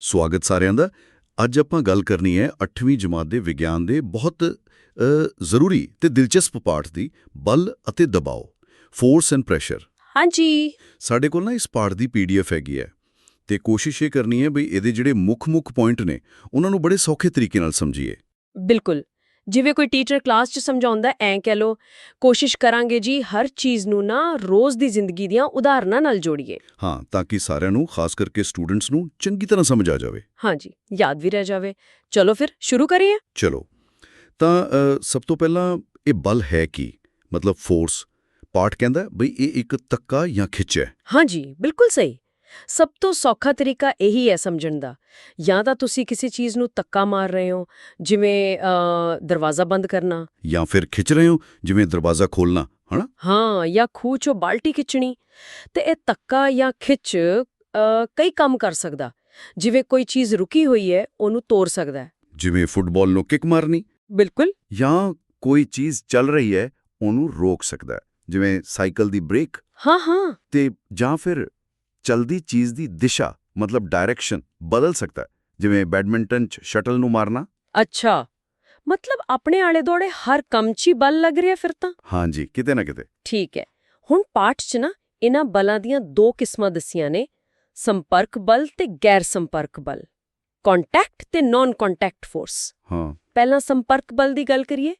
ਸਵਾਗਤ ਸਾਰਿਆਂ ਦਾ। ਅੱਜ ਆਪਾਂ ਗੱਲ ਕਰਨੀ ਹੈ 8ਵੀਂ ਜਮਾਤ ਦੇ ਵਿਗਿਆਨ ਦੇ ਬਹੁਤ ਜ਼ਰੂਰੀ ਤੇ ਦਿਲਚਸਪ ਪਾਠ ਦੀ ਬਲ ਅਤੇ ਦਬਾਅ ਫੋਰਸ ਐਂਡ ਪ੍ਰੈਸ਼ਰ ਹਾਂਜੀ। ਸਾਡੇ ਕੋਲ ਨਾ ਇਸ ਪਾਠ ਦੀ ਪੀਡੀਐਫ ਹੈਗੀ ਹੈ ਤੇ ਕੋਸ਼ਿਸ਼ ਇਹ ਕਰਨੀ ਹੈ ਬਈ ਇਹਦੇ ਜਿਹੜੇ ਮੁੱਖ-ਮੁੱਖ ਪੁਆਇੰਟ ਨੇ ਉਹਨਾਂ ਨੂੰ ਬੜੇ ਸੌਖੇ ਤਰੀਕੇ ਨਾਲ ਸਮਝੀਏ। ਬਿਲਕੁਲ। ਜਿਵੇਂ ਕੋਈ ਟੀਚਰ ਕਲਾਸ 'ਚ ਸਮਝਾਉਂਦਾ ਐਂ ਕਹਿ ਲੋ ਕੋਸ਼ਿਸ਼ ਕਰਾਂਗੇ ਜੀ ਹਰ ਚੀਜ਼ ਨੂੰ ਨਾ ਰੋਜ਼ ਦੀ ਜ਼ਿੰਦਗੀ ਦੀਆਂ ਉਦਾਹਰਨਾਂ ਨਾਲ ਜੋੜੀਏ। ਹਾਂ ਤਾਂ ਕਿ ਸਾਰਿਆਂ ਨੂੰ ਖਾਸ ਕਰਕੇ ਸਟੂਡੈਂਟਸ ਨੂੰ ਚੰਗੀ ਤਰ੍ਹਾਂ ਸਮਝ ਆ ਜਾਵੇ। ਹਾਂਜੀ ਯਾਦ ਵੀ ਰਹਿ ਜਾਵੇ। ਚਲੋ ਫਿਰ ਸ਼ੁਰੂ ਕਰੀਏ? ਚਲੋ। ਤਾਂ ਸਭ ਤੋਂ ਪਹਿਲਾਂ ਇਹ ਬਲ ਹੈ ਕੀ? ਮਤਲਬ ਫੋਰਸ ਪਾਠ ਕਹਿੰਦਾ ਬਈ ਇਹ ਇੱਕ ਤੱਕਾ ਜਾਂ ਖਿੱਚ ਹੈ। ਹਾਂਜੀ ਬਿਲਕੁਲ ਸਹੀ। ਸਭ ਤੋਂ ਸੌਖਾ ਤਰੀਕਾ ਇਹੀ ਹੈ ਸਮਝਣ ਦਾ। ਜਾਂ ਤਾਂ ਤੁਸੀਂ ਕਿਸੇ ਚੀਜ਼ ਨੂੰ ਤੱਕਾ ਮਾਰ ਰਹੇ ਹੋ ਜਿਵੇਂ ਅ, ਦਰਵਾਜ਼ਾ ਬੰਦ ਕਰਨਾ। ਜਾਂ ਫਿਰ ਖਿੱਚ ਰਹੇ ਹੋ ਜਿਵੇਂ ਦਰਵਾਜ਼ਾ ਖੋਲਣਾ ਹਨਾ? ਹਾਂ ਜਾਂ ਖੂਹ 'ਚੋਂ ਬਾਲਟੀ ਖਿੱਚਣੀ। ਤੇ ਇਹ ਤੱਕਾ ਜਾਂ ਖਿੱਚ ਕਈ ਕੰਮ ਕਰ ਸਕਦਾ। ਜਿਵੇਂ ਕੋਈ ਚੀਜ਼ ਰੁਕੀ ਹੋਈ ਹੈ ਉਹਨੂੰ ਤੋੜ ਸਕਦਾ ਹੈ। ਜਿਵੇਂ ਫੁੱਟਬਾਲ ਨੂੰ ਕਿੱਕ ਮਾਰਨੀ। ਬਿਲਕੁਲ। ਜਾਂ ਕੋਈ ਚੀਜ਼ ਚੱਲ ਰਹੀ ਹੈ ਉਹਨੂੰ ਰੋਕ ਸਕਦਾ ਹੈ। ਜਿਵੇਂ ਸਾਈਕਲ ਦੀ ਬ੍ਰੇਕ। ਹਾਂ ਹਾਂ। ਤੇ ਜਾਂ ਫਿਰ ਚਲਦੀ ਚੀਜ਼ ਦੀ ਦਿਸ਼ਾ ਮਤਲਬ ਡਾਇਰੈਕਸ਼ਨ ਬਦਲ ਸਕਦਾ ਜਿਵੇਂ ਬੈਡਮਿੰਟਨ 'ਚ ਸ਼ਟਲ ਨੂੰ ਮਾਰਨਾ। ਅੱਛਾ। ਮਤਲਬ ਆਪਣੇ ਆਲੇ ਦੋੜੇ ਹਰ ਕੰਮ 'ਚ ਹੀ ਬਲ ਲੱਗ ਰਿਹਾ ਫਿਰ ਤਾਂ? ਹਾਂਜੀ ਕਿਤੇ ਨਾ ਕਿਤੇ। ਠੀਕ ਹੈ। ਹੁਣ ਪਾਠ 'ਚ ਨਾ ਇਹਨਾਂ ਬਲਾਂ ਦੀਆਂ ਦੋ ਕਿਸਮਾਂ ਦੱਸੀਆਂ ਨੇ ਸੰਪਰਕ ਬਲ ਤੇ ਗੈਰ ਸੰਪਰਕ ਬਲ। ਕੰਟੈਕਟ ਤੇ ਨਾਨ ਕੰਟੈਕਟ ਫੋਰਸ ਹਾਂ। ਪਹਿਲਾਂ ਸੰਪਰਕ ਬਲ ਦੀ ਗੱਲ ਕਰੀਏ।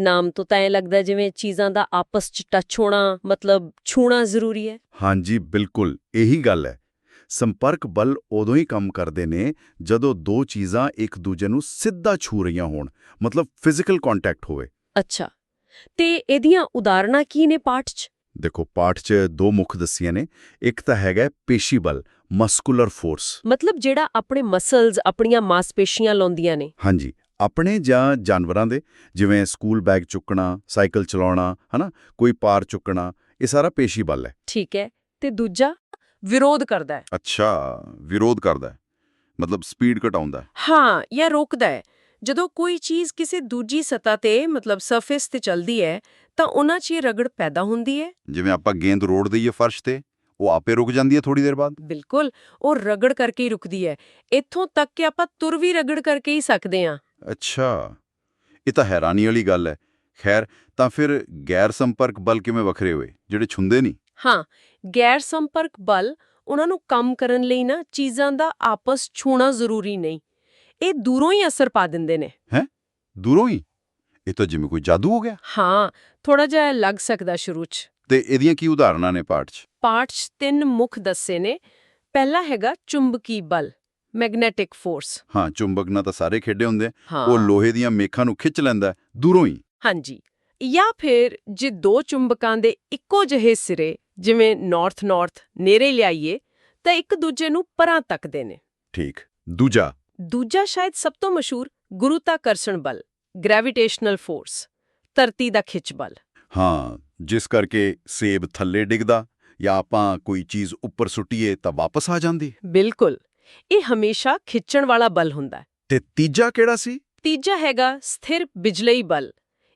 ਨਾਮ ਤੋਂ ਤਾਂ ਐਂ ਲੱਗਦਾ ਜਿਵੇਂ ਚੀਜ਼ਾਂ ਦਾ ਆਪਸ 'ਚ ਟੱਚ ਹੋਣਾ ਮਤਲਬ ਛੂਣਾ ਜ਼ਰੂਰੀ ਹੈ। ਹਾਂਜੀ ਬਿਲਕੁਲ ਇਹੀ ਗੱਲ ਹੈ। ਸੰਪਰਕ ਬਲ ਉਦੋਂ ਹੀ ਕੰਮ ਕਰਦੇ ਨੇ ਜਦੋਂ ਦੋ ਚੀਜ਼ਾਂ ਇੱਕ ਦੂਜੇ ਨੂੰ ਸਿੱਧਾ ਛੂ ਰਹੀਆਂ ਹੋਣ ਮਤਲਬ ਫਿਜ਼ੀਕਲ ਕੰਟੈਕਟ ਹੋਵੇ। ਅੱਛਾ ਤੇ ਇਹਦੀਆਂ ਉਦਾਹਰਨਾਂ ਕੀ ਨੇ ਪਾਠ 'ਚ? ਦੇਖੋ ਪਾਠ 'ਚ ਦੋ ਮੁੱਖ ਦੱਸੀਆਂ ਨੇ ਇੱਕ ਤਾਂ ਹੈਗਾ ਪੇਸ਼ੀ ਬਲ ਮਸਕੂਲਰ ਫੋਰਸ। ਮਤਲਬ ਜਿਹੜਾ ਆਪਣੇ ਮਸਲਸ ਆਪਣੀਆਂ ਮਾਸਪੇਸ਼ੀਆਂ ਲਾਉਂਦੀਆਂ ਨੇ। ਹਾਂਜੀ ਆਪਣੇ ਜਾਂ ਜਾਨਵਰਾਂ ਦੇ ਜਿਵੇਂ ਸਕੂਲ ਬੈਗ ਚੁੱਕਣਾ ਸਾਈਕਲ ਚਲਾਉਣਾ ਹਨਾ ਕੋਈ ਪਾਰ ਚੁੱਕਣਾ ਇਹ ਸਾਰਾ ਪੇਸ਼ੀ ਬਲ ਹੈ। ਠੀਕ ਹੈ ਤੇ ਦੂਜਾ ਵਿਰੋਧ ਕਰਦਾ ਹੈ। ਅੱਛਾ ਵਿਰੋਧ ਕਰਦਾ ਹੈ ਮਤਲਬ ਸਪੀਡ ਘਟਾਉਂਦਾ ਹੈ। ਹਾਂ ਜਾਂ ਰੋਕਦਾ ਹੈ। ਜਦੋਂ ਕੋਈ ਚੀਜ਼ ਕਿਸੇ ਦੂਜੀ ਸਤ੍ਹਾ ਤੇ ਮਤਲਬ ਸਰਫੇਸ ਤੇ ਚੱਲਦੀ ਹੈ ਤਾਂ ਉਹਨਾਂ 'ਚ ਇਹ ਰਗੜ ਪੈਦਾ ਹੁੰਦੀ ਹੈ। ਜਿਵੇਂ ਆਪਾਂ ਗੇਂਦ ਰੋੜ ਦਈਏ ਫਰਸ਼ ਤੇ ਉਹ ਆਪੇ ਰੁਕ ਜਾਂਦੀ ਹੈ ਥੋੜੀ ਦੇਰ ਬਾਅਦ। ਬਿਲਕੁਲ ਉਹ ਰਗੜ ਕਰਕੇ ਹੀ ਰੁਕਦੀ ਹੈ। ਇੱਥੋਂ ਤੱਕ ਕਿ ਆਪਾਂ ਤੁਰ ਵੀ ਰਗੜ ਕਰਕੇ ਹੀ ਸਕਦੇ ਹਾਂ। ਅੱਛਾ ਇਹ ਤਾਂ ਹੈਰਾਨੀ ਵਾਲੀ ਗੱਲ ਹੈ। ਖੈਰ ਤਾਂ ਫਿਰ ਗੈਰ ਸੰਪਰਕ ਬਲ ਕਿਵੇਂ ਵੱਖਰੇ ਹੋਏ? ਜਿਹੜੇ ਛੁੰਦੇ ਨਹੀਂ ਹਾਂ ਗੈਰ ਸੰਪਰਕ ਬਲ ਉਹਨਾਂ ਨੂੰ ਕੰਮ ਕਰਨ ਲਈ ਨਾ ਚੀਜ਼ਾਂ ਦਾ ਆਪਸ ਛੂਣਾ ਜ਼ਰੂਰੀ ਨਹੀਂ। ਇਹ ਦੂਰੋਂ ਹੀ ਅਸਰ ਪਾ ਦਿੰਦੇ ਨੇ। ਦੂਰੋਂ ਹੀ? ਇਹ ਤਾਂ ਜਿਵੇਂ ਕੋਈ ਜਾਦੂ ਹੋ ਗਿਆ। ਹਾਂ ਥੋੜਾ ਜਿਹਾ ਲੱਗ ਸਕਦਾ ਸ਼ੁਰੂ 'ਚ। ਤੇ ਇਹਦੀਆਂ ਕੀ ਉਦਾਹਰਨਾਂ ਨੇ ਪਾਠ 'ਚ? ਪਾਠ 'ਚ ਤਿੰਨ ਮੁੱਖ ਦੱਸੇ ਨੇ। ਪਹਿਲਾ ਹੈਗਾ ਚੁੰਬਕੀ ਬਲ। ਮੈਗਨੈਟਿਕ ਫੋਰਸ ਹਾਂ ਚੁੰਬਕ ਨਾਲ ਤਾਂ ਸਾਰੇ ਖੇਡੇ ਹੁੰਦੇ ਆ। ਹਾਂ। ਉਹ ਲੋਹੇ ਦੀਆਂ ਮੇਖਾਂ ਨੂੰ ਖਿੱਚ ਲੈਂਦਾ ਹੈ, ਦੂਰੋਂ ਹੀ। ਹਾਂਜੀ। ਜਾਂ ਫਿਰ ਜੇ ਦੋ ਚੁੰਬਕਾਂ ਦੇ ਇੱਕੋ ਜਿਹੇ ਸਿਰੇ ਜਿਵੇਂ ਨਾਰਥ ਨਾਰਥ ਨੇੜੇ ਲਿਆਈਏ ਤਾਂ ਇੱਕ ਦੂਜੇ ਨੂੰ ਪਰਾਂ ਤੱਕਦੇ ਨੇ। ਠੀਕ। ਦੂਜਾ। ਦੂਜਾ ਸ਼ਾਇਦ ਸਭ ਤੋਂ ਮਸ਼ਹੂਰ ਗੁਰੂਤਾਕਰਸ਼ਣ ਬਲ ਗ੍ਰੈਵਿਟੇਸ਼ਨਲ ਫੋਰਸ ਧਰਤੀ ਦਾ ਖਿੱਚ ਬਲ। ਹਾਂ ਜਿਸ ਕਰਕੇ ਸੇਬ ਥੱਲੇ ਡਿੱਗਦਾ ਜਾਂ ਆਪਾਂ ਕੋਈ ਚੀਜ਼ ਉੱਪਰ ਸੁੱਟੀਏ ਤਾਂ ਵਾਪਸ ਆ ਜਾਂਦੀ। ਬਿਲਕੁਲ। ਇਹ ਹਮੇਸ਼ਾ ਖਿੱਚਣ ਵਾਲਾ ਬਲ ਹੁੰਦਾ ਤੇ ਤੀਜਾ ਕਿਹੜਾ ਸੀ? ਤੀਜਾ ਹੈਗਾ ਸਥਿਰ ਬਿਜਲਈ ਬਲ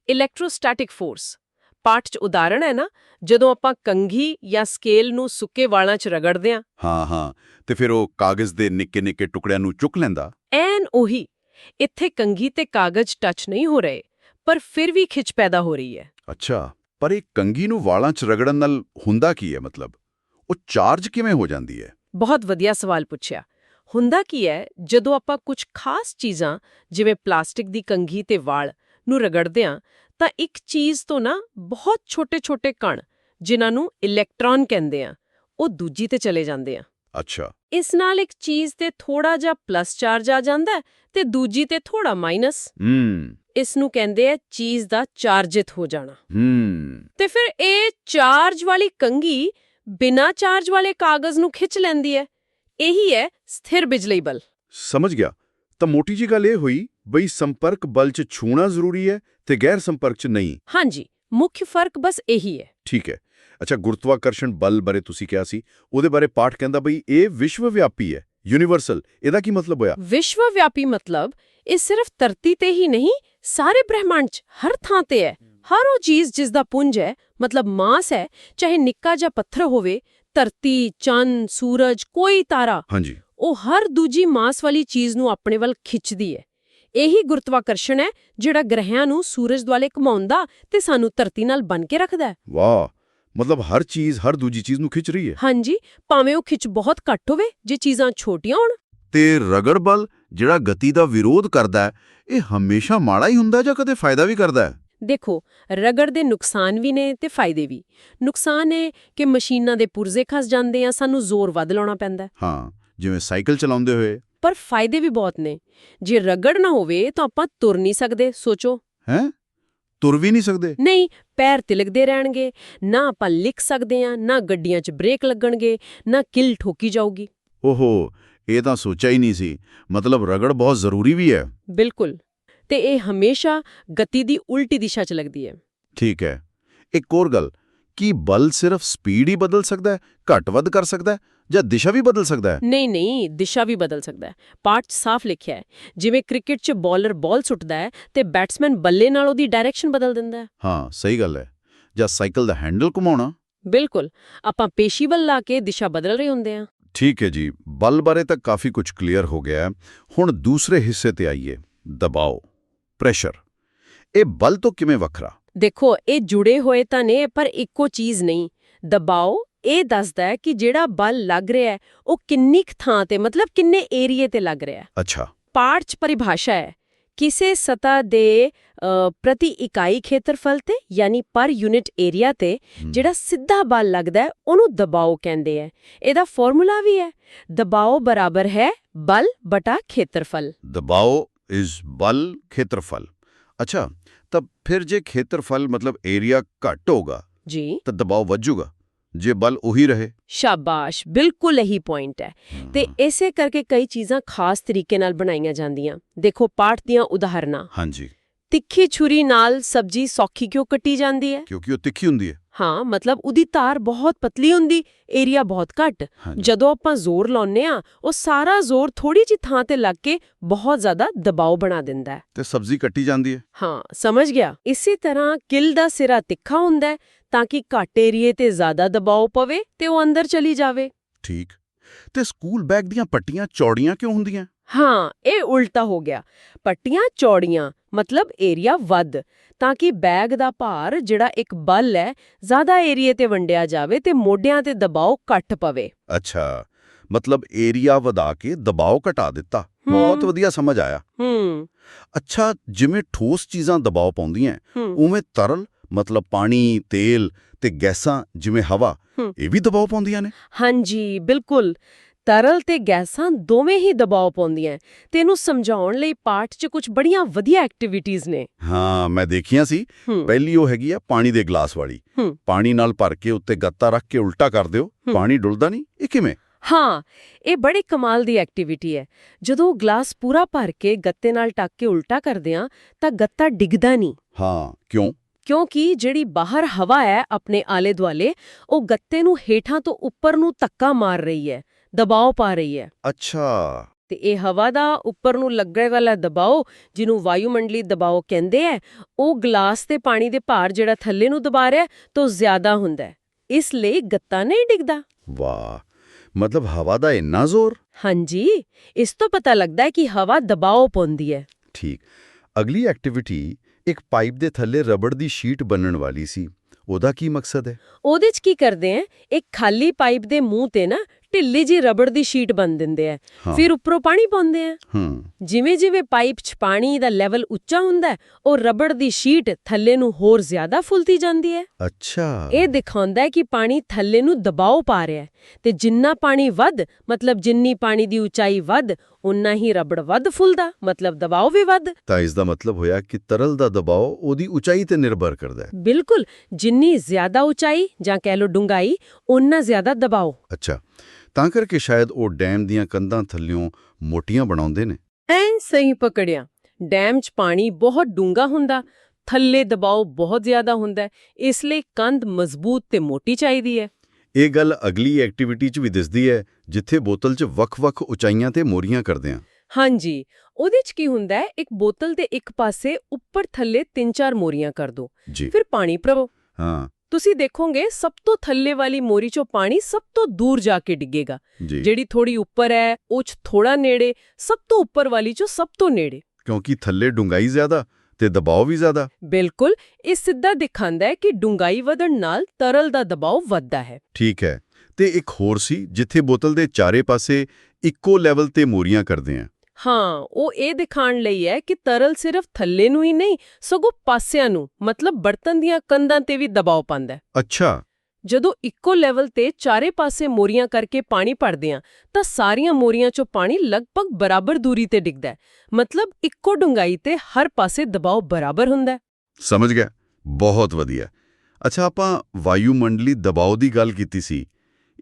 ਇਲੈਕਟ੍ਰੋਸਟੈਟਿਕ ਫੋਰਸ ਪਾਠ 'ਚ ਉਦਾਹਰਣ ਹੈ ਨਾ ਜਦੋਂ ਆਪਾਂ ਕੰਘੀ ਜਾਂ ਸਕੇਲ ਨੂੰ ਸੁੱਕੇ ਵਾਲਾਂ 'ਚ ਰਗੜਦੇ ਹਾਂ। ਹਾਂ ਹਾਂ ਤੇ ਫਿਰ ਉਹ ਕਾਗਜ਼ ਦੇ ਨਿੱਕੇ-ਨਿੱਕੇ ਟੁਕੜਿਆਂ ਨੂੰ ਚੁੱਕ ਲੈਂਦਾ? ਐਨ ਉਹੀ ਇੱਥੇ ਕੰਘੀ ਤੇ ਕਾਗਜ਼ ਟੱਚ ਨਹੀਂ ਹੋ ਰਹੇ ਪਰ ਫਿਰ ਵੀ ਖਿੱਚ ਪੈਦਾ ਹੋ ਰਹੀ ਹੈ। ਅੱਛਾ ਪਰ ਇਹ ਕੰਗੀ ਨੂੰ ਵਾਲਾਂ 'ਚ ਰਗੜਨ ਨਾਲ ਹੁੰਦਾ ਕੀ ਹੈ ਮਤਲਬ? ਉਹ ਚਾਰਜ ਕਿਵੇਂ ਹੋ ਜਾਂਦੀ ਹੈ? ਬਹੁਤ ਵਧੀਆ ਸਵਾਲ ਪੁੱਛਿਆ। ਹੁੰਦਾ ਕੀ ਹੈ ਜਦੋਂ ਆਪਾਂ ਕੁਝ ਖਾਸ ਚੀਜ਼ਾਂ ਜਿਵੇਂ ਪਲਾਸਟਿਕ ਦੀ ਕੰਘੀ ਤੇ ਵਾਲ ਨੂੰ ਰਗੜਦੇ ਹਾਂ ਤਾਂ ਇੱਕ ਚੀਜ਼ ਤੋਂ ਨਾ ਬਹੁਤ ਛੋਟੇ-ਛੋਟੇ ਕਣ ਜਿਨ੍ਹਾਂ ਨੂੰ ਇਲੈਕਟ੍ਰੋਨ ਕਹਿੰਦੇ ਆ ਉਹ ਦੂਜੀ ਤੇ ਚਲੇ ਜਾਂਦੇ ਆ। ਅੱਛਾ। ਇਸ ਨਾਲ ਇੱਕ ਚੀਜ਼ ਤੇ ਥੋੜਾ ਜਿਹਾ ਪਲੱਸ ਚਾਰਜ ਆ ਜਾਂਦਾ ਤੇ ਦੂਜੀ ਤੇ ਥੋੜਾ ਮਾਈਨਸ ਹੂੰ। ਇਸ ਨੂੰ ਕਹਿੰਦੇ ਆ ਚੀਜ਼ ਦਾ ਚਾਰਜਿਤ ਹੋ ਜਾਣਾ। ਹੂੰ। ਤੇ ਫਿਰ ਇਹ ਚਾਰਜ ਵਾਲੀ ਕੰਗੀ ਬਿਨਾਂ ਚਾਰਜ ਵਾਲੇ ਕਾਗਜ਼ ਨੂੰ ਖਿੱਚ ਲੈਂਦੀ ਹੈ। ਇਹੀ ਹੈ ਸਥਿਰ ਬਿਜਲਈ ਬਲ। ਸਮਝ ਗਿਆ। ਤਾਂ ਮੋਟੀ ਜੀ ਗੱਲ ਇਹ ਹੋਈ ਬਈ ਸੰਪਰਕ ਬਲ 'ਚ ਛੂਣਾ ਜ਼ਰੂਰੀ ਹੈ ਤੇ ਗੈਰ ਸੰਪਰਕ 'ਚ ਨਹੀਂ। ਹਾਂਜੀ ਮੁੱਖ ਫ਼ਰਕ ਬਸ ਇਹੀ ਹੈ। ਠੀਕ ਹੈ। ਅੱਛਾ ਗੁਰਤਵਾਕਰਸ਼ਣ ਬਲ ਬਾਰੇ ਤੁਸੀਂ ਕਿਹਾ ਸੀ ਉਹਦੇ ਬਾਰੇ ਪਾਠ ਕਹਿੰਦਾ ਬਈ ਇਹ ਵਿਸ਼ਵ ਵਿਆਪੀ ਹੈ ਯੂਨੀਵਰਸਲ ਇਹਦਾ ਕੀ ਮਤਲਬ ਹੋਇਆ? ਵਿਸ਼ਵ ਵਿਆਪੀ ਮਤਲਬ ਇਹ ਸਿਰਫ ਧਰਤੀ ਤੇ ਹੀ ਨਹੀਂ ਸਾਰੇ ਬ੍ਰਹਿਮੰਡ 'ਚ ਹਰ ਥਾਂ ਤੇ ਹੈ। ਹਰ ਉਹ ਚੀਜ਼ ਜਿਸ ਦਾ ਪੁੰਜ ਹੈ ਮਤਲਬ ਮਾਸ ਹੈ ਚਾਹੇ ਨਿੱਕਾ ਜਿਹਾ ਪੱਥਰ ਹੋਵੇ ਧਰਤੀ ਚੰਨ ਸੂਰਜ ਕੋਈ ਤਾਰਾ ਹਾਂਜੀ। ਉਹ ਹਰ ਦੂਜੀ ਮਾਸ ਵਾਲੀ ਚੀਜ਼ ਨੂੰ ਆਪਣੇ ਵੱਲ ਖਿੱਚਦੀ ਹੈ। ਇਹੀ ਗੁਰਤਵਾਕਰਸ਼ਣ ਹੈ ਜਿਹੜਾ ਗ੍ਰਹਿਆਂ ਨੂੰ ਸੂਰਜ ਦੁਆਲੇ ਘੁਮਾਉਂਦਾ ਤੇ ਸਾਨੂੰ ਧਰਤੀ ਨਾਲ ਬੰਨ ਕੇ ਰੱਖਦਾ ਹੈ। ਵਾਹ! ਮਤਲਬ ਹਰ ਚੀਜ਼ ਹਰ ਦੂਜੀ ਚੀਜ਼ ਨੂੰ ਖਿੱਚ ਰਹੀ ਹੈ। ਹਾਂਜੀ ਭਾਵੇਂ ਉਹ ਖਿੱਚ ਬਹੁਤ ਘੱਟ ਹੋਵੇ ਜੇ ਚੀਜ਼ਾਂ ਛੋਟੀਆਂ ਹੋਣ। ਤੇ ਰਗੜ ਬਲ ਜਿਹੜਾ ਗਤੀ ਦਾ ਵਿਰੋਧ ਕਰਦਾ ਹੈ ਇਹ ਹਮੇਸ਼ਾ ਮਾੜਾ ਹੀ ਹੁੰਦਾ ਜਾਂ ਕਦੇ ਫਾਇਦਾ ਵੀ ਕਰਦਾ ਹੈ? ਦੇਖੋ ਰਗੜ ਦੇ ਨੁਕਸਾਨ ਵੀ ਨੇ ਤੇ ਫਾਇਦੇ ਵੀ। ਨੁਕਸਾਨ ਹੈ ਕਿ ਮਸ਼ੀਨਾਂ ਦੇ ਪੁਰਜ਼ੇ ਖਸ ਜਾਂਦੇ ਆ ਸਾਨੂੰ ਜ਼ੋਰ ਵੱਧ ਲਾਉਣਾ ਪੈਂਦਾ ਹੈ। ਹਾਂ ਜਿਵੇਂ ਸਾਈਕਲ ਚਲਾਉਂਦੇ ਹੋਏ। ਪਰ ਫਾਇਦੇ ਵੀ ਬਹੁਤ ਨੇ। ਜੇ ਰਗੜ ਨਾ ਹੋਵੇ ਤਾਂ ਆਪਾਂ ਤੁਰ ਨਹੀਂ ਸਕਦੇ ਸੋਚੋ। ਹੈ? ਤੁਰ ਵੀ ਨਹੀਂ ਸਕਦੇ? ਨਹੀਂ ਪੈਰ ਤਿਲਕਦੇ ਰਹਿਣਗੇ ਨਾ ਆਪਾਂ ਲਿਖ ਸਕਦੇ ਆ ਨਾ ਗੱਡੀਆਂ 'ਚ ਬ੍ਰੇਕ ਲੱਗਣਗੇ ਨਾ ਕਿਲ ਠੋਕੀ ਜਾਊਗੀ। ਓਹੋ ਇਹ ਤਾਂ ਸੋਚਿਆ ਹੀ ਨਹੀਂ ਸੀ। ਮਤਲਬ ਰਗੜ ਬਹੁਤ ਜ਼ਰੂਰੀ ਵੀ ਹੈ। ਬਿਲਕੁਲ। ਤੇ ਇਹ ਹਮੇਸ਼ਾ ਗਤੀ ਦੀ ਉਲਟੀ ਦਿਸ਼ਾ 'ਚ ਲੱਗਦੀ ਹੈ। ਠੀਕ ਹੈ। ਇੱਕ ਹੋਰ ਗੱਲ ਕੀ ਬਲ ਸਿਰਫ ਸਪੀਡ ਹੀ ਬਦਲ ਸਕਦਾ ਹੈ ਘੱਟ ਵੱਧ ਕਰ ਸਕਦਾ ਹੈ ਜਾਂ ਦਿਸ਼ਾ ਵੀ ਬਦਲ ਸਕਦਾ ਹੈ? ਨਹੀਂ ਨਹੀਂ ਦਿਸ਼ਾ ਵੀ ਬਦਲ ਸਕਦਾ ਹੈ। ਪਾਠ ਸਾਫ਼ ਲਿਖਿਆ ਹੈ। ਜਿਵੇਂ ਕ੍ਰਿਕਟ 'ਚ ਬੌਲਰ ਬਾਲ ਸੁੱਟਦਾ ਹੈ ਤੇ ਬੈਟਸਮੈਨ ਬੱਲੇ ਨਾਲ ਉਹਦੀ ਡਾਇਰੈਕਸ਼ਨ ਬਦਲ ਦਿੰਦਾ ਹੈ। ਹਾਂ ਸਹੀ ਗੱਲ ਹੈ। ਜਾਂ ਸਾਈਕਲ ਦਾ ਹੈਂਡਲ ਘੁਮਾਉਣਾ? ਬਿਲਕੁਲ। ਆਪਾਂ ਪੇਸ਼ੀ ਵੱਲ ਲਾ ਕੇ ਦਿਸ਼ਾ ਬਦਲ ਰਹੇ ਹੁੰਦੇ ਆ ਠੀਕ ਹੈ ਜੀ। ਬਲ ਬਾਰੇ ਤਾਂ ਕਾਫੀ ਕੁਝ ਕਲੀਅਰ ਹੋ ਗਿਆ ਹੈ। ਹੁਣ ਦੂਸਰੇ ਹਿੱਸੇ ਤੇ ਆਈਏ। ਦਬਾਅ ਪ੍ਰੈਸ਼ਰ ਇਹ ਬਲ ਤੋਂ ਕਿਵੇਂ ਵੱਖਰਾ? ਦੇਖੋ ਇਹ ਜੁੜੇ ਹੋਏ ਤਾਂ ਨੇ ਪਰ ਇੱਕੋ ਚੀਜ਼ ਨਹੀਂ। ਦਬਾਓ ਇਹ ਦੱਸਦਾ ਹੈ ਕਿ ਜਿਹੜਾ ਬਲ ਲੱਗ ਰਿਹਾ ਹੈ ਉਹ ਕਿੰਨੀ ਕੁ ਥਾਂ ਤੇ ਮਤਲਬ ਕਿੰਨੇ ਏਰੀਏ ਤੇ ਲੱਗ ਰਿਹਾ ਹੈ। ਅੱਛਾ। 'ਚ ਪਰਿਭਾਸ਼ਾ ਹੈ ਕਿਸੇ ਸਤਾ ਦੇ ਪ੍ਰਤੀ ਇਕਾਈ ਖੇਤਰਫਲ ਤੇ ਯਾਨੀ ਪਰ ਯੂਨਿਟ ਏਰੀਆ ਤੇ ਜਿਹੜਾ ਸਿੱਧਾ ਬਲ ਲੱਗਦਾ ਹੈ ਉਹਨੂੰ ਦਬਾਓ ਕਹਿੰਦੇ ਆ ਇਹਦਾ ਫਾਰਮੂਲਾ ਵੀ ਹੈ। ਦਬਾਓ ਬਰਾਬਰ ਹੈ ਬਲ ਬਟਾ ਖੇਤਰਫਲ। ਦਬਾਅ ਇਜ਼ ਬਲ ਖੇਤਰਫਲ ਅੱਛਾ ਤਾਂ ਫਿਰ ਜੇ ਖੇਤਰਫਲ ਮਤਲਬ ਏਰੀਆ ਘੱਟ ਹੋਗਾ ਜੀ ਤਾਂ ਦਬਾਅ ਵੱਜੂਗਾ ਜੇ ਬਲ ਉਹੀ ਰਹੇ ਸ਼ਾਬਾਸ਼ ਬਿਲਕੁਲ ਇਹੀ ਪੁਆਇੰਟ ਹੈ ਤੇ ਇਸੇ ਕਰਕੇ ਕਈ ਚੀਜ਼ਾਂ ਖਾਸ ਤਰੀਕੇ ਨਾਲ ਬਣਾਈਆਂ ਜਾਂਦੀਆਂ ਦੇਖੋ ਪਾਠ ਦੀਆਂ ਉਦਾਹਰਨਾਂ ਹਾਂਜੀ ਤਿੱਖੀ ਛੁਰੀ ਨਾਲ ਸਬਜ਼ੀ ਸੌਖੀ ਕਿਉਂ ਕੱਟੀ ਜਾਂਦੀ ਹੈ ਕਿਉਂਕਿ ਉਹ ਤਿੱਖੀ ਹੁੰਦੀ ਹੈ ਹਾਂ ਮਤਲਬ ਉਹਦੀ ਤਾਰ ਬਹੁਤ ਪਤਲੀ ਹੁੰਦੀ ਏਰੀਆ ਬਹੁਤ ਘੱਟ। ਜਦੋਂ ਆਪਾਂ ਜ਼ੋਰ ਲਾਉਨੇ ਆ ਉਹ ਸਾਰਾ ਜ਼ੋਰ ਥੋੜੀ ਜਿਹੀ ਥਾਂ ਤੇ ਲੱਗ ਕੇ ਬਹੁਤ ਜ਼ਿਆਦਾ ਦਬਾਅ ਬਣਾ ਦਿੰਦਾ ਹੈ। ਤੇ ਸਬਜ਼ੀ ਕੱਟੀ ਜਾਂਦੀ ਹੈ। ਹਾਂ ਸਮਝ ਗਿਆ। ਇਸੇ ਤਰ੍ਹਾਂ ਕਿਲ ਦਾ ਸਿਰਾ ਤਿੱਖਾ ਹੁੰਦਾ ਹੈ ਤਾਂ ਕਿ ਘੱਟ ਏਰੀਏ ਤੇ ਜ਼ਿਆਦਾ ਦਬਾਅ ਪਵੇ ਤੇ ਉਹ ਅੰਦਰ ਚਲੀ ਜਾਵੇ। ਠੀਕ। ਤੇ ਸਕੂਲ ਬੈਗ ਦੀਆਂ ਪੱਟੀਆਂ ਚੌੜੀਆਂ ਕਿਉਂ ਹੁੰਦੀਆਂ? ਹਾਂ ਇਹ ਉਲਟਾ ਹੋ ਗਿਆ। ਪੱਟੀਆਂ ਚੌੜੀਆਂ ਮਤਲਬ ਏਰੀਆ ਵੱਧ ਤਾਂ ਕਿ ਬੈਗ ਦਾ ਭਾਰ ਜਿਹੜਾ ਇੱਕ ਬਲ ਹੈ ਜ਼ਿਆਦਾ ਏਰੀਏ ਤੇ ਵੰਡਿਆ ਜਾਵੇ ਤੇ ਮੋਢਿਆਂ ਤੇ ਦਬਾਅ ਘੱਟ ਪਵੇ। ਅੱਛਾ ਮਤਲਬ ਏਰੀਆ ਵਧਾ ਕੇ ਦਬਾਅ ਘਟਾ ਦਿੱਤਾ। ਬਹੁਤ ਵਧੀਆ ਸਮਝ ਆਇਆ। ਹੂੰ। ਅੱਛਾ ਜਿਵੇਂ ਠੋਸ ਚੀਜ਼ਾਂ ਦਬਾਅ ਪਾਉਂਦੀਆਂ ਉਵੇਂ ਤਰਲ ਮਤਲਬ ਪਾਣੀ ਤੇਲ ਤੇ ਗੈਸਾਂ ਜਿਵੇਂ ਹਵਾ। ਇਹ ਵੀ ਦਬਾਅ ਪਾਉਂਦੀਆਂ ਨੇ? ਹਾਂਜੀ ਬਿਲਕੁਲ। ਤਰਲ ਤੇ ਗੈਸਾਂ ਦੋਵੇਂ ਹੀ ਦਬਾਅ ਪਾਉਂਦੀਆਂ ਤੇ ਇਹਨੂੰ ਸਮਝਾਉਣ ਲਈ ਪਾਠ 'ਚ ਕੁਝ ਬੜੀਆਂ ਵਧੀਆ ਐਕਟੀਵਿਟੀਜ਼ ਨੇ। ਹਾਂ ਮੈਂ ਦੇਖੀਆਂ ਸੀ। ਪਹਿਲੀ ਉਹ ਹੈਗੀ ਆ ਪਾਣੀ ਦੇ ਗਲਾਸ ਵਾਲੀ। ਪਾਣੀ ਨਾਲ ਭਰ ਕੇ ਉੱਤੇ ਗੱਤਾ ਰੱਖ ਕੇ ਉਲਟਾ ਕਰ ਦਿਓ। ਪਾਣੀ ਡੁੱਲਦਾ ਨਹੀਂ ਇਹ ਕਿਵੇਂ? ਹਾਂ ਇਹ ਬੜੀ ਕਮਾਲ ਦੀ ਐਕਟੀਵਿਟੀ ਹੈ ਜਦੋਂ ਗਲਾਸ ਪੂਰਾ ਭਰ ਕੇ ਗੱਤੇ ਨਾਲ ਟੱਕ ਕੇ ਉਲਟਾ ਕਰਦੇ ਆ ਤਾਂ ਗੱਤਾ ਡਿੱਗਦਾ ਨਹੀਂ। ਹਾਂ ਕਿਉਂ? ਕਿਉਂਕਿ ਜਿਹੜੀ ਬਾਹਰ ਹਵਾ ਹੈ ਆਪਣੇ ਆਲੇ ਦੁਆਲੇ ਉਹ ਗੱਤੇ ਨੂੰ ਹੇਠਾਂ ਤੋਂ ਉੱਪਰ ਨੂੰ ਧੱਕਾ ਮਾਰ ਰਹੀ ਹੈ ਦਬਾਅ ਪਾ ਰਹੀ ਹੈ। ਅੱਛਾ। ਤੇ ਇਹ ਹਵਾ ਦਾ ਉੱਪਰ ਨੂੰ ਲੱਗਣ ਵਾਲਾ ਦਬਾਅ ਜਿਹਨੂੰ ਵਾਯੂਮੰਡਲੀ ਦਬਾਅ ਕਹਿੰਦੇ ਆ ਉਹ ਗਲਾਸ ਤੇ ਪਾਣੀ ਦੇ ਭਾਰ ਜਿਹੜਾ ਥੱਲੇ ਨੂੰ ਦਬਾ ਰਿਹਾ ਤੋਂ ਜ਼ਿਆਦਾ ਹੁੰਦਾ ਹੈ। ਇਸ ਲਈ ਗੱਤਾ ਨਹੀਂ ਡਿੱਗਦਾ। ਵਾਹ। ਮਤਲਬ ਹਵਾ ਦਾ ਇੰਨਾ ਜ਼ੋਰ? ਹਾਂਜੀ। ਇਸ ਤੋਂ ਪਤਾ ਲੱਗਦਾ ਹੈ ਕਿ ਹਵਾ ਦਬਾਅ ਪਾਉਂਦੀ ਹੈ। ਠੀਕ। ਅਗਲੀ ਐਕਟੀਵਿਟੀ ਇੱਕ ਪਾਈਪ ਦੇ ਥੱਲੇ ਰਬੜ ਦੀ ਸ਼ੀਟ ਬਣਨ ਵਾਲੀ ਸੀ। ਉਹਦਾ ਕੀ ਮਕਸਦ ਹੈ? ਉਹਦੇ 'ਚ ਕੀ ਕਰਦੇ ਆ ਇੱਕ ਖਾਲੀ ਪਾਈਪ ਦੇ ਮੂੰਹ ਤੇ ਨਾ ਢਿੱਲੀ ਜੀ ਰਬੜ ਦੀ ਸ਼ੀਟ ਬਣ ਦਿੰਦੇ ਆ। ਫਿਰ ਉੱਪਰੋਂ ਪਾਣੀ ਪਾਉਂਦੇ ਆ। ਜਿਵੇਂ ਜਿਵੇਂ ਪਾਈਪ 'ਚ ਪਾਣੀ ਦਾ ਲੈਵਲ ਉੱਚਾ ਹੁੰਦਾ ਉਹ ਰਬੜ ਦੀ ਸ਼ੀਟ ਥੱਲੇ ਨੂੰ ਹੋਰ ਜ਼ਿਆਦਾ ਫੁੱਲਦੀ ਜਾਂਦੀ ਹੈ। ਅੱਛਾ। ਇਹ ਦਿਖਾਉਂਦਾ ਹੈ ਕਿ ਪਾਣੀ ਥੱਲੇ ਨੂੰ ਦਬਾਅ ਪਾ ਰਿਹਾ ਤੇ ਜਿੰਨਾ ਪਾਣੀ ਵੱਧ ਮਤਲਬ ਜਿੰਨੀ ਪਾਣੀ ਦੀ ਉਚਾਈ ਵੱਧ ਉਨਾ ਹੀ ਰਬੜ ਵੱਧ ਫੁੱਲਦਾ ਮਤਲਬ ਦਬਾਅ ਵੀ ਵੱਧ। ਤਾਂ ਇਸ ਦਾ ਮਤਲਬ ਹੋਇਆ ਕਿ ਤਰਲ ਦਾ ਦਬਾਅ ਉਹਦੀ ਉਚਾਈ ਤੇ ਨਿਰਭਰ ਕਰਦਾ ਹੈ। ਬਿਲਕੁਲ। ਜਿੰਨੀ ਜ਼ਿਆਦਾ ਉਚਾਈ ਜਾਂ ਕਹਿ ਲੋ ਡੂੰਘਾਈ ਉਨਾ ਜ਼ਿਆਦਾ ਦਬਾਅ ਅੱਛਾ। ਤਾਂ ਕਰਕੇ ਸ਼ਾਇਦ ਉਹ ਡੈਮ ਦੀਆਂ ਕੰਧਾਂ ਥੱਲਿਓਂ ਮੋਟੀਆਂ ਬਣਾਉਂਦੇ ਨੇ। ਐ ਸਹੀ ਪਕੜਿਆ। ਡੈਮ 'ਚ ਪਾਣੀ ਬਹੁਤ ਡੂੰਘਾ ਹੁੰਦਾ ਥੱਲੇ ਦਬਾਅ ਬਹੁਤ ਜ਼ਿਆਦਾ ਹੁੰਦਾ ਇਸ ਲਈ ਕੰਧ ਮਜ਼ਬੂਤ ਤੇ ਮੋਟੀ ਚਾਹੀਦੀ ਹੈ। ਇਹ ਗੱਲ ਅਗਲੀ ਐਕਟੀਵਿਟੀ 'ਚ ਵੀ ਦਿਸਦੀ ਹੈ ਜਿੱਥੇ ਬੋਤਲ 'ਚ ਵੱਖ-ਵੱਖ ਉਚਾਈਆਂ ਤੇ ਮੋਰੀਆਂ ਕਰਦੇ ਆ ਹਾਂਜੀ ਉਹਦੇ 'ਚ ਕੀ ਹੁੰਦਾ ਹੈ ਇੱਕ ਬੋਤਲ ਦੇ ਇੱਕ ਪਾਸੇ ਉੱਪਰ ਥੱਲੇ ਤਿੰਨ ਚਾਰ ਮੋਰੀਆਂ ਕਰ ਦੋ ਫਿਰ ਪਾਣੀ ਭਰੋ। ਹਾਂ। ਤੁਸੀਂ ਦੇਖੋਗੇ ਸਭ ਤੋਂ ਥੱਲੇ ਵਾਲੀ ਮੋਰੀ ਚੋਂ ਪਾਣੀ ਸਭ ਤੋਂ ਦੂਰ ਜਾ ਕੇ ਡਿੱਗੇਗਾ। ਜਿਹੜੀ ਥੋੜੀ ਉੱਪਰ ਹੈ ਉਹ 'ਚ ਥੋੜਾ ਨੇੜੇ ਸਭ ਤੋਂ ਉੱਪਰ ਵਾਲੀ ਚੋਂ ਸਭ ਤੋਂ ਨੇੜੇ। ਕਿਉਂਕਿ ਥੱਲੇ ਡੂੰਘਾਈ ਜ਼ਿਆਦਾ ਤੇ ਦਬਾਅ ਵੀ ਜ਼ਿਆਦਾ। ਬਿਲਕੁਲ ਇਹ ਸਿੱਧਾ ਦਿਖਾਉਂਦਾ ਹੈ ਕਿ ਡੂੰਘਾਈ ਵਧਣ ਨਾਲ ਤਰਲ ਦਾ ਦਬਾਅ ਵੱਧਦਾ ਹੈ। ਠੀਕ ਹੈ। ਤੇ ਇੱਕ ਹੋਰ ਸੀ ਜਿੱਥੇ ਬੋਤਲ ਦੇ ਚਾਰੇ ਪਾਸੇ ਇੱਕੋ ਲੈਵਲ ਤੇ ਮੋਰੀਆਂ ਕਰਦੇ ਆ। ਹਾਂ ਉਹ ਇਹ ਦਿਖਾਉਣ ਲਈ ਹੈ ਕਿ ਤਰਲ ਸਿਰਫ ਥੱਲੇ ਨੂੰ ਹੀ ਨਹੀਂ ਸਗੋਂ ਪਾਸਿਆਂ ਨੂੰ ਮਤਲਬ ਬਰਤਨ ਦੀਆਂ ਕੰਧਾਂ ਤੇ ਵੀ ਦਬਾਅ ਪਾਉਂਦਾ ਹੈ। ਅੱਛਾ। ਜਦੋਂ ਇੱਕੋ ਲੈਵਲ ਤੇ ਚਾਰੇ ਪਾਸੇ ਮੋਰੀਆਂ ਕਰਕੇ ਪਾਣੀ ਭਰਦੇ ਆ ਤਾਂ ਸਾਰੀਆਂ ਮੋਰੀਆਂ 'ਚੋਂ ਪਾਣੀ ਲਗਭਗ ਬਰਾਬਰ ਦੂਰੀ ਤੇ ਡਿੱਗਦਾ ਹੈ। ਮਤਲਬ ਇੱਕੋ ਡੂੰਘਾਈ ਤੇ ਹਰ ਪਾਸੇ ਦਬਾਅ ਬਰਾਬਰ ਹੁੰਦਾ ਹੈ। ਸਮਝ ਗਿਆ। ਬਹੁਤ ਵਧੀਆ। ਅੱਛਾ ਆਪਾਂ ਵਾਯੂਮੰਡਲੀ ਦਬਾਅ ਦੀ ਗੱਲ ਕੀਤੀ ਸੀ।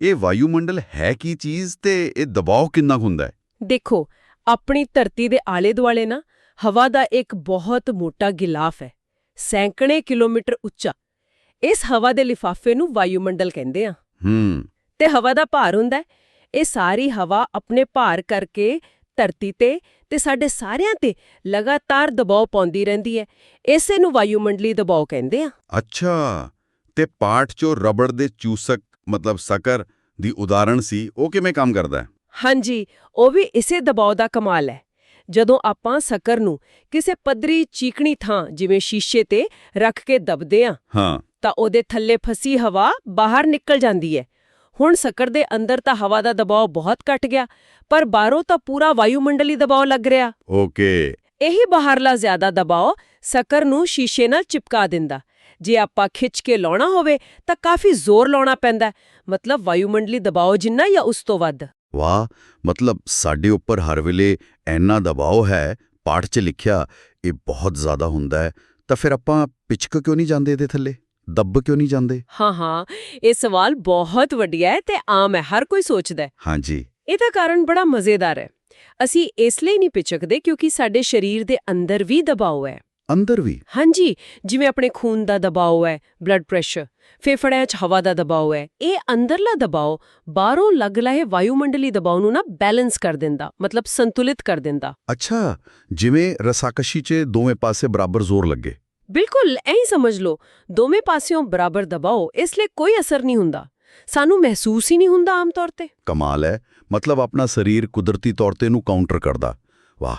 ਇਹ ਵਾਯੂਮੰਡਲ ਹੈ ਕੀ ਚੀਜ਼ ਤੇ ਇਹ ਦਬਾਅ ਕਿੰਨਾ ਹੁੰਦਾ ਹੈ? ਦੇਖੋ ਆਪਣੀ ਧਰਤੀ ਦੇ ਆਲੇ-ਦੁਆਲੇ ਨਾ ਹਵਾ ਦਾ ਇੱਕ ਬਹੁਤ ਮੋਟਾ ਗਿਲਾਫ ਹੈ ਸੈਂਕੜੇ ਕਿਲੋਮੀਟਰ ਉੱਚਾ। ਇਸ ਹਵਾ ਦੇ ਲਿਫਾਫੇ ਨੂੰ ਵਾਯੂਮੰਡਲ ਕਹਿੰਦੇ ਆ। ਹੂੰ। ਤੇ ਹਵਾ ਦਾ ਭਾਰ ਹੁੰਦਾ ਇਹ ਸਾਰੀ ਹਵਾ ਆਪਣੇ ਭਾਰ ਕਰਕੇ ਧਰਤੀ ਤੇ ਤੇ ਸਾਡੇ ਸਾਰਿਆਂ ਤੇ ਲਗਾਤਾਰ ਦਬਾਅ ਪਾਉਂਦੀ ਰਹਿੰਦੀ ਹੈ ਇਸੇ ਨੂੰ ਵਾਯੂਮੰਡਲੀ ਦਬਾਅ ਕਹਿੰਦੇ ਆ। ਅੱਛਾ ਤੇ ਪਾਠ ਚੋਂ ਰਬੜ ਦੇ ਚੂਸਕ ਮਤਲਬ ਸਕਰ ਦੀ ਉਦਾਹਰਣ ਸੀ ਉਹ ਕਿਵੇਂ ਕੰਮ ਕਰਦਾ ਹੈ? ਹਾਂਜੀ ਉਹ ਵੀ ਇਸੇ ਦਬਾਅ ਦਾ ਕਮਾਲ ਹੈ। ਜਦੋਂ ਆਪਾਂ ਸ਼ੱਕਰ ਨੂੰ ਕਿਸੇ ਪੱਧਰੀ ਚੀਕਣੀ ਥਾਂ ਜਿਵੇਂ ਸ਼ੀਸ਼ੇ ਤੇ ਰੱਖ ਕੇ ਦਬਦੇ ਆ ਹਾਂ। ਤਾਂ ਉਹਦੇ ਥੱਲੇ ਫਸੀ ਹਵਾ ਬਾਹਰ ਨਿਕਲ ਜਾਂਦੀ ਹੈ। ਹੁਣ ਸ਼ੱਕਰ ਦੇ ਅੰਦਰ ਤਾਂ ਹਵਾ ਦਾ ਦਬਾਅ ਬਹੁਤ ਘਟ ਗਿਆ ਪਰ ਬਾਹਰੋਂ ਤਾਂ ਪੂਰਾ ਵਾਯੂਮੰਡਲੀ ਦਬਾਅ ਲੱਗ ਰਿਹਾ। ਓਕੇ। ਇਹੀ ਬਾਹਰਲਾ ਜ਼ਿਆਦਾ ਦਬਾਅ ਸ਼ੱਕਰ ਨੂੰ ਸ਼ੀਸ਼ੇ ਨਾਲ ਚਿਪਕਾ ਦਿੰਦਾ। ਜੇ ਆਪਾਂ ਖਿੱਚ ਕੇ ਲਾਉਣਾ ਹੋਵੇ ਤਾਂ ਕਾਫੀ ਜ਼ੋਰ ਲਾਉਣਾ ਪੈਂਦਾ। ਮਤਲਬ ਵਾਯੂਮੰਡਲੀ ਦਬਾਅ ਜਿੰਨਾ ਜਾਂ ਉਸ ਤੋਂ ਵੱਧ। ਵਾਹ ਮਤਲਬ ਸਾਡੇ ਉੱਪਰ ਹਰ ਵੇਲੇ ਇੰਨਾ ਦਬਾਅ ਹੈ ਪਾਠ 'ਚ ਲਿਖਿਆ ਇਹ ਬਹੁਤ ਜ਼ਿਆਦਾ ਹੁੰਦਾ ਹੈ। ਤਾਂ ਫਿਰ ਆਪਾਂ ਪਿਚਕ ਕਿਉਂ ਨਹੀਂ ਜਾਂਦੇ ਇਹਦੇ ਥੱਲੇ? ਦੱਬ ਕਿਉਂ ਨਹੀਂ ਜਾਂਦੇ? ਹਾਂ ਹਾਂ ਇਹ ਸਵਾਲ ਬਹੁਤ ਵੱਡਿਆ ਹੈ ਤੇ ਆਮ ਹੈ ਹਰ ਕੋਈ ਸੋਚਦਾ ਹੈ। ਹਾਂਜੀ। ਇਹਦਾ ਕਾਰਨ ਬੜਾ ਮਜ਼ੇਦਾਰ ਹੈ। ਅਸੀਂ ਇਸ ਲਈ ਨਹੀਂ ਪਿਚਕਦੇ ਕਿਉਂਕਿ ਸਾਡੇ ਸਰੀਰ ਦੇ ਅੰਦਰ ਵੀ ਦਬਾਅ ਹੈ। ਅੰਦਰ ਵੀ। ਹਾਂਜੀ ਜਿਵੇਂ ਆਪਣੇ ਖੂਨ ਦਾ ਦਬਾਅ ਹੈ ਬਲੱਡ ਪ੍ਰੈਸ਼ਰ ਫੇਫੜਿਆਂ 'ਚ ਹਵਾ ਦਾ ਦਬਾਅ ਹੈ ਇਹ ਅੰਦਰਲਾ ਦਬਾਅ ਬਾਹਰੋਂ ਲੱਗ ਰਹੇ ਵਾਯੂਮੰਡਲੀ ਦਬਾਅ ਨੂੰ ਨਾ ਬੈਲੈਂਸ ਕਰ ਦਿੰਦਾ ਮਤਲਬ ਸੰਤੁਲਿਤ ਕਰ ਦਿੰਦਾ। ਅੱਛਾ ਜਿਵੇਂ ਰਸਾਕਸ਼ੀ 'ਚ ਦੋਵੇਂ ਪਾਸੇ ਬਰਾਬਰ ਜ਼ੋਰ ਲੱਗੇ। ਬਿਲਕੁਲ ਐਂ ਸਮਝ ਲਓ ਦੋਵੇਂ ਪਾਸਿਓਂ ਬਰਾਬਰ ਦਬਾਓ ਇਸ ਲਈ ਕੋਈ ਅਸਰ ਨਹੀਂ ਹੁੰਦਾ। ਸਾਨੂੰ ਮਹਿਸੂਸ ਹੀ ਨਹੀਂ ਹੁੰਦਾ ਆਮ ਤੌਰ ਤੇ। ਕਮਾਲ ਹੈ ਮਤਲਬ ਆਪਣਾ ਸਰੀਰ ਕੁਦਰਤੀ ਤੌਰ ਤੇ ਇਹਨੂੰ ਕਾਊਂਟਰ ਕਰਦਾ। ਵਾਹ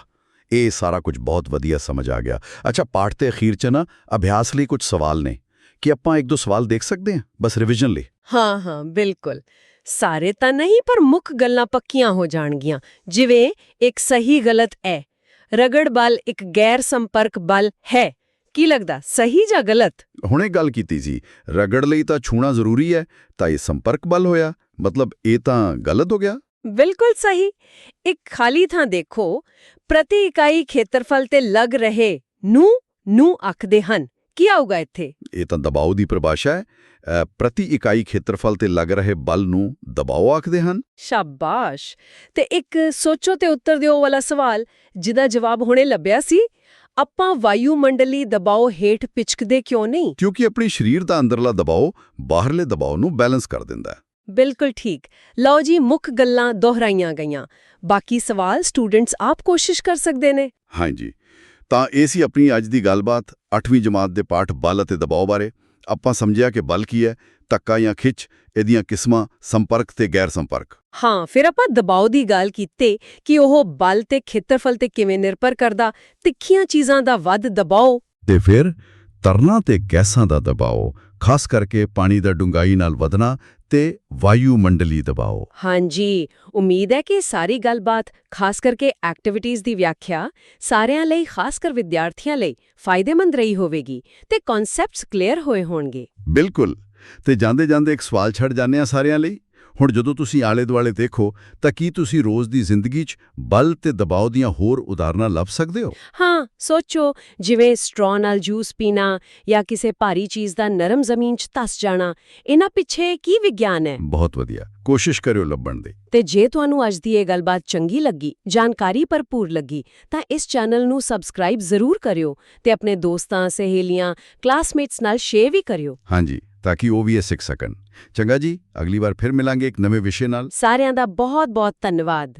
ਇਹ ਸਾਰਾ ਕੁਝ ਬਹੁਤ ਵਧੀਆ ਸਮਝ ਆ ਗਿਆ। ਅੱਛਾ ਪਾਠ ਤੇ ਅਖੀਰ 'ਚ ਨਾ ਅਭਿਆਸ ਲਈ ਕੁਝ ਸਵਾਲ ਨੇ। ਕੀ ਆਪਾਂ ਇੱਕ ਦੋ ਸਵਾਲ ਦੇਖ ਸਕਦੇ ਹਾਂ? ਬਸ ਰਿਵੀਜ਼ਨ ਲਈ। ਹਾਂ ਹਾਂ ਬਿਲਕੁਲ। ਸਾਰੇ ਤਾਂ ਨਹੀਂ ਪਰ ਮੁੱਖ ਗੱਲਾਂ ਪੱਕੀਆਂ ਹੋ ਜਾਣਗੀਆਂ। ਜਿਵੇਂ ਇੱਕ ਸਹੀ ਗਲਤ ਹੈ। ਰਗੜ ਬਲ ਇੱਕ ਗੈਰ ਸੰਪਰਕ ਬਲ ਹੈ। ਕੀ ਲੱਗਦਾ ਸਹੀ ਜਾਂ ਗਲਤ? ਹੁਣੇ ਗੱਲ ਕੀਤੀ ਸੀ। ਰਗੜ ਲਈ ਤਾਂ ਛੂਣਾ ਜ਼ਰੂਰੀ ਹੈ ਤਾਂ ਇਹ ਸੰਪਰਕ ਬਲ ਹੋਇਆ। ਮਤਲਬ ਇਹ ਤਾਂ ਗਲਤ ਹੋ ਗਿਆ। ਬਿਲਕੁਲ ਸਹੀ। ਇੱਕ ਖਾਲੀ ਥਾਂ ਦੇਖੋ ਪ੍ਰਤੀ ਇਕਾਈ ਖੇਤਰਫਲ ਤੇ ਲੱਗ ਰਹੇ ਨੂੰ ਨੂੰ ਆਖਦੇ ਹਨ। ਕੀ ਆਊਗਾ ਇੱਥੇ? ਇਹ ਤਾਂ ਦਬਾਅ ਦੀ ਪਰਿਭਾਸ਼ਾ ਹੈ। ਪ੍ਰਤੀ ਇਕਾਈ ਖੇਤਰਫਲ ਤੇ ਲੱਗ ਰਹੇ ਬਲ ਨੂੰ ਦਬਾਅ ਆਖਦੇ ਹਨ। ਸ਼ਾਬਾਸ਼! ਤੇ ਇੱਕ ਸੋਚੋ ਤੇ ਉੱਤਰ ਦਿਓ ਵਾਲਾ ਸਵਾਲ ਜਿਹਦਾ ਜਵਾਬ ਹੁਣੇ ਲੱਭਿਆ ਸੀ। ਆਪਾਂ ਵਾਯੂਮੰਡਲੀ ਦਬਾਅ ਹੇਠ ਪਿਚਕਦੇ ਕਿਉਂ ਨਹੀਂ? ਕਿਉਂਕਿ ਆਪਣੀ ਸਰੀਰ ਦਾ ਅੰਦਰਲਾ ਦਬਾਅ ਬਾਹਰਲੇ ਦਬਾਅ ਨੂੰ ਬੈਲੈਂਸ ਕਰ ਦਿੰਦਾ ਹੈ। ਬਿਲਕੁਲ ਠੀਕ। ਲਓ ਜੀ ਮੁੱਖ ਗੱਲਾਂ ਦੁਹਰਾਈਆਂ ਗਈਆਂ। ਬਾਕੀ ਸਵਾਲ ਸਟੂਡੈਂਟਸ ਆਪ ਕੋਸ਼ਿਸ਼ ਕਰ ਸਕਦੇ ਨੇ? ਹਾਂਜੀ। ਤਾਂ ਇਹ ਸੀ ਆਪਣੀ ਅੱਜ ਦੀ ਗੱਲਬਾਤ 8ਵੀਂ ਜਮਾਤ ਦੇ ਪਾਠ ਬਲ ਅਤੇ ਦਬਾਅ ਬਾਰੇ। ਆਪਾਂ ਸਮਝਿਆ ਕਿ ਬਲ ਕੀ ਹੈ ਧੱਕਾ ਜਾਂ ਖਿੱਚ ਇਹਦੀਆਂ ਕਿਸਮਾਂ ਸੰਪਰਕ ਤੇ ਗੈਰ ਸੰਪਰਕ ਹਾਂ ਫਿਰ ਆਪਾਂ ਦਬਾਅ ਦੀ ਗੱਲ ਕੀਤੀ ਕਿ ਉਹ ਬਲ ਤੇ ਖੇਤਰਫਲ ਤੇ ਕਿਵੇਂ ਨਿਰਭਰ ਕਰਦਾ ਤਿੱਖੀਆਂ ਚੀਜ਼ਾਂ ਦਾ ਵੱਧ ਦਬਾਅ। ਤੇ ਫਿਰ ਤਰਨਾ ਤੇ ਗੈਸਾਂ ਦਾ ਦਬਾਅ ਖਾਸ ਕਰਕੇ ਪਾਣੀ ਦਾ ਡੂੰਘਾਈ ਨਾਲ ਵਧਣਾ ਤੇ ਵਾਯੂਮੰਡਲੀ ਦਬਾਅ ਹਾਂਜੀ ਉਮੀਦ ਹੈ ਕਿ ਸਾਰੀ ਗੱਲਬਾਤ ਖਾਸ ਕਰਕੇ ਐਕਟੀਵਿਟੀਜ਼ ਦੀ ਵਿਆਖਿਆ ਸਾਰਿਆਂ ਲਈ ਖਾਸ ਕਰ ਵਿਦਿਆਰਥੀਆਂ ਲਈ ਫਾਇਦੇਮੰਦ ਰਹੀ ਹੋਵੇਗੀ ਤੇ ਕਨਸੈਪਟਸ ਕਲੀਅਰ ਹੋਏ ਹੋਣਗੇ। ਬਿਲਕੁਲ ਤੇ ਜਾਂਦੇ ਜਾਂਦੇ ਇੱਕ ਸਵਾਲ ਛੱਡ ਜਾਂਦੇ ਆ ਸਾਰਿਆਂ ਲਈ। ਹੁਣ ਜਦੋਂ ਤੁਸੀਂ ਆਲੇ ਦੁਆਲੇ ਦੇਖੋ ਤਾਂ ਕੀ ਤੁਸੀਂ ਰੋਜ਼ ਦੀ ਜ਼ਿੰਦਗੀ 'ਚ ਬਲ ਤੇ ਦਬਾਅ ਦੀਆਂ ਹੋਰ ਉਦਾਹਰਨਾਂ ਲੱਭ ਸਕਦੇ ਹੋ? ਹਾਂ ਸੋਚੋ ਜਿਵੇਂ ਸਟ੍ਰॉ ਨਾਲ ਜੂਸ ਪੀਣਾ ਜਾਂ ਕਿਸੇ ਭਾਰੀ ਚੀਜ਼ ਦਾ ਨਰਮ ਜ਼ਮੀਨ 'ਚ ਧਸ ਜਾਣਾ ਇਹਨਾਂ ਪਿੱਛੇ ਕੀ ਵਿਗਿਆਨ ਹੈ? ਬਹੁਤ ਵਧੀਆ ਕੋਸ਼ਿਸ਼ ਕਰਿਓ ਲੱਭਣ ਦੀ। ਤੇ ਜੇ ਤੁਹਾਨੂੰ ਅੱਜ ਦੀ ਇਹ ਗੱਲਬਾਤ ਚੰਗੀ ਲੱਗੀ ਜਾਣਕਾਰੀ ਭਰਪੂਰ ਲੱਗੀ ਤਾਂ ਇਸ ਚੈਨਲ ਨੂੰ ਸਬਸਕ੍ਰਾਈਬ ਜ਼ਰੂਰ ਕਰਿਓ ਤੇ ਆਪਣੇ ਦੋਸਤਾਂ ਸਹੇਲੀਆਂ ਕਲਾਸਮੇਟਸ ਨਾਲ ਸ਼ੇਅਰ ਵੀ ਕਰਿਓ। ਹਾਂਜੀ। ਤਾਂ ਕਿ ਉਹ ਵੀ ਇਹ ਸਿੱਖ ਸਕਣ। ਚੰਗਾ ਜੀ, ਅਗਲੀ ਵਾਰ ਫਿਰ ਮਿਲਾਂਗੇ ਇੱਕ ਨਵੇਂ ਵਿਸ਼ੇ ਨਾਲ। ਸਾਰਿਆਂ ਦਾ ਬਹੁਤ ਬਹੁਤ ਧੰਨਵਾਦ।